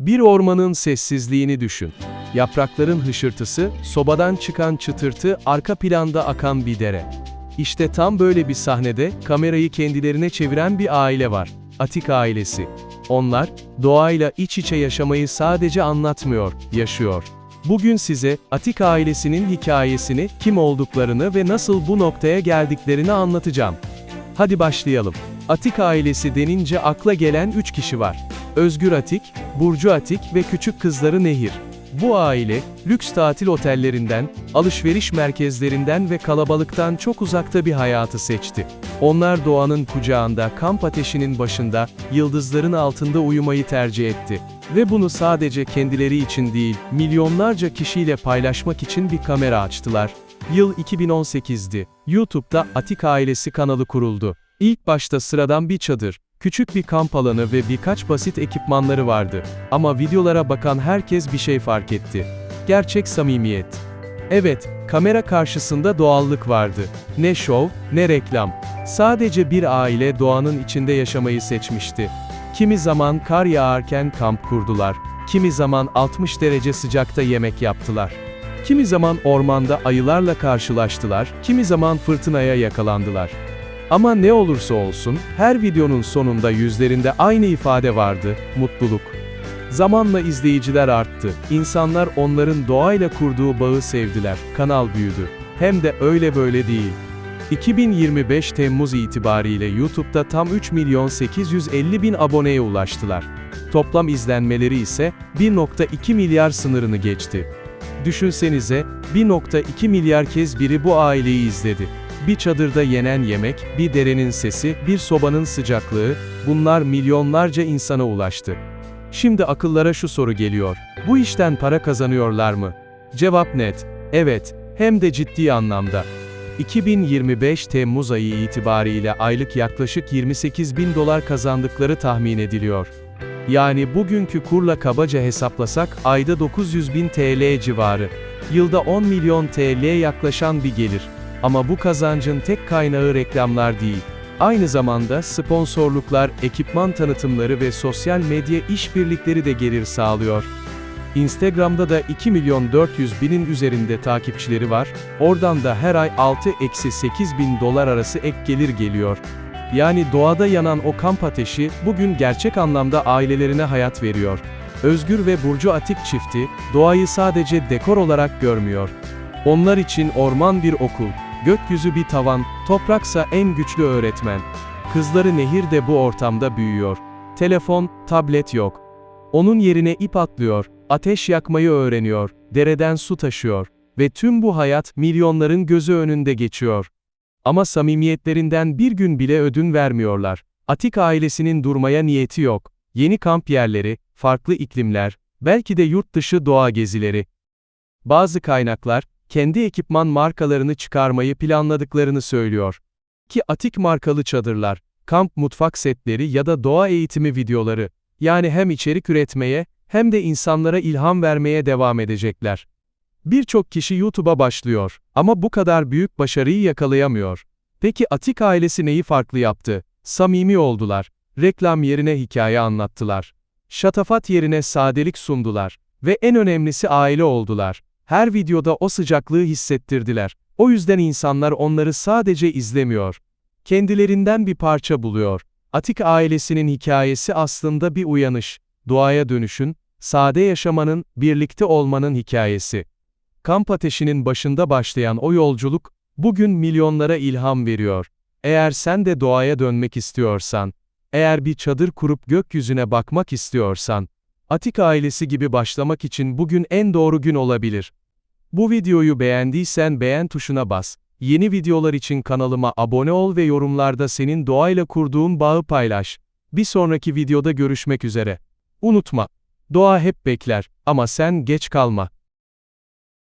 Bir ormanın sessizliğini düşün. Yaprakların hışırtısı, sobadan çıkan çıtırtı, arka planda akan bir dere. İşte tam böyle bir sahnede, kamerayı kendilerine çeviren bir aile var. Atik ailesi. Onlar, doğayla iç içe yaşamayı sadece anlatmıyor, yaşıyor. Bugün size, Atik ailesinin hikayesini, kim olduklarını ve nasıl bu noktaya geldiklerini anlatacağım. Hadi başlayalım. Atik ailesi denince akla gelen 3 kişi var. Özgür Atik, Burcu Atik ve küçük kızları Nehir. Bu aile, lüks tatil otellerinden, alışveriş merkezlerinden ve kalabalıktan çok uzakta bir hayatı seçti. Onlar doğanın kucağında, kamp ateşinin başında, yıldızların altında uyumayı tercih etti. Ve bunu sadece kendileri için değil, milyonlarca kişiyle paylaşmak için bir kamera açtılar. Yıl 2018'di. YouTube'da Atik Ailesi kanalı kuruldu. İlk başta sıradan bir çadır, küçük bir kamp alanı ve birkaç basit ekipmanları vardı. Ama videolara bakan herkes bir şey fark etti. Gerçek samimiyet. Evet, kamera karşısında doğallık vardı. Ne şov, ne reklam. Sadece bir aile doğanın içinde yaşamayı seçmişti. Kimi zaman kar yağarken kamp kurdular. Kimi zaman 60 derece sıcakta yemek yaptılar. Kimi zaman ormanda ayılarla karşılaştılar, kimi zaman fırtınaya yakalandılar. Ama ne olursa olsun, her videonun sonunda yüzlerinde aynı ifade vardı, mutluluk. Zamanla izleyiciler arttı, insanlar onların doğayla kurduğu bağı sevdiler, kanal büyüdü. Hem de öyle böyle değil. 2025 Temmuz itibariyle YouTube'da tam 3 milyon 850 bin aboneye ulaştılar. Toplam izlenmeleri ise 1.2 milyar sınırını geçti. Düşünsenize, 1.2 milyar kez biri bu aileyi izledi. Bir çadırda yenen yemek, bir derenin sesi, bir sobanın sıcaklığı, bunlar milyonlarca insana ulaştı. Şimdi akıllara şu soru geliyor. Bu işten para kazanıyorlar mı? Cevap net. Evet, hem de ciddi anlamda. 2025 Temmuz ayı itibariyle aylık yaklaşık 28 bin dolar kazandıkları tahmin ediliyor. Yani bugünkü kurla kabaca hesaplasak ayda 900 bin TL civarı. Yılda 10 milyon TL'ye yaklaşan bir gelir. Ama bu kazancın tek kaynağı reklamlar değil. Aynı zamanda sponsorluklar, ekipman tanıtımları ve sosyal medya işbirlikleri de gelir sağlıyor. Instagram'da da 2 milyon 400 binin üzerinde takipçileri var, oradan da her ay 6-8 bin dolar arası ek gelir geliyor. Yani doğada yanan o kamp ateşi, bugün gerçek anlamda ailelerine hayat veriyor. Özgür ve Burcu Atik çifti, doğayı sadece dekor olarak görmüyor. Onlar için orman bir okul, gökyüzü bir tavan, topraksa en güçlü öğretmen. Kızları Nehir de bu ortamda büyüyor. Telefon, tablet yok. Onun yerine ip atlıyor, ateş yakmayı öğreniyor, dereden su taşıyor. Ve tüm bu hayat, milyonların gözü önünde geçiyor. Ama samimiyetlerinden bir gün bile ödün vermiyorlar. Atik ailesinin durmaya niyeti yok. Yeni kamp yerleri, farklı iklimler, belki de yurt dışı doğa gezileri. Bazı kaynaklar, kendi ekipman markalarını çıkarmayı planladıklarını söylüyor. Ki Atik markalı çadırlar, kamp mutfak setleri ya da doğa eğitimi videoları, yani hem içerik üretmeye, hem de insanlara ilham vermeye devam edecekler. Birçok kişi YouTube'a başlıyor ama bu kadar büyük başarıyı yakalayamıyor. Peki Atik ailesi neyi farklı yaptı? Samimi oldular. Reklam yerine hikaye anlattılar. Şatafat yerine sadelik sundular. Ve en önemlisi aile oldular. Her videoda o sıcaklığı hissettirdiler. O yüzden insanlar onları sadece izlemiyor. Kendilerinden bir parça buluyor. Atik ailesinin hikayesi aslında bir uyanış. Doğaya dönüşün, sade yaşamanın, birlikte olmanın hikayesi. Kamp ateşinin başında başlayan o yolculuk, bugün milyonlara ilham veriyor. Eğer sen de doğaya dönmek istiyorsan, eğer bir çadır kurup gökyüzüne bakmak istiyorsan, Atik ailesi gibi başlamak için bugün en doğru gün olabilir. Bu videoyu beğendiysen beğen tuşuna bas. Yeni videolar için kanalıma abone ol ve yorumlarda senin doğayla kurduğun bağı paylaş. Bir sonraki videoda görüşmek üzere. Unutma, doğa hep bekler ama sen geç kalma.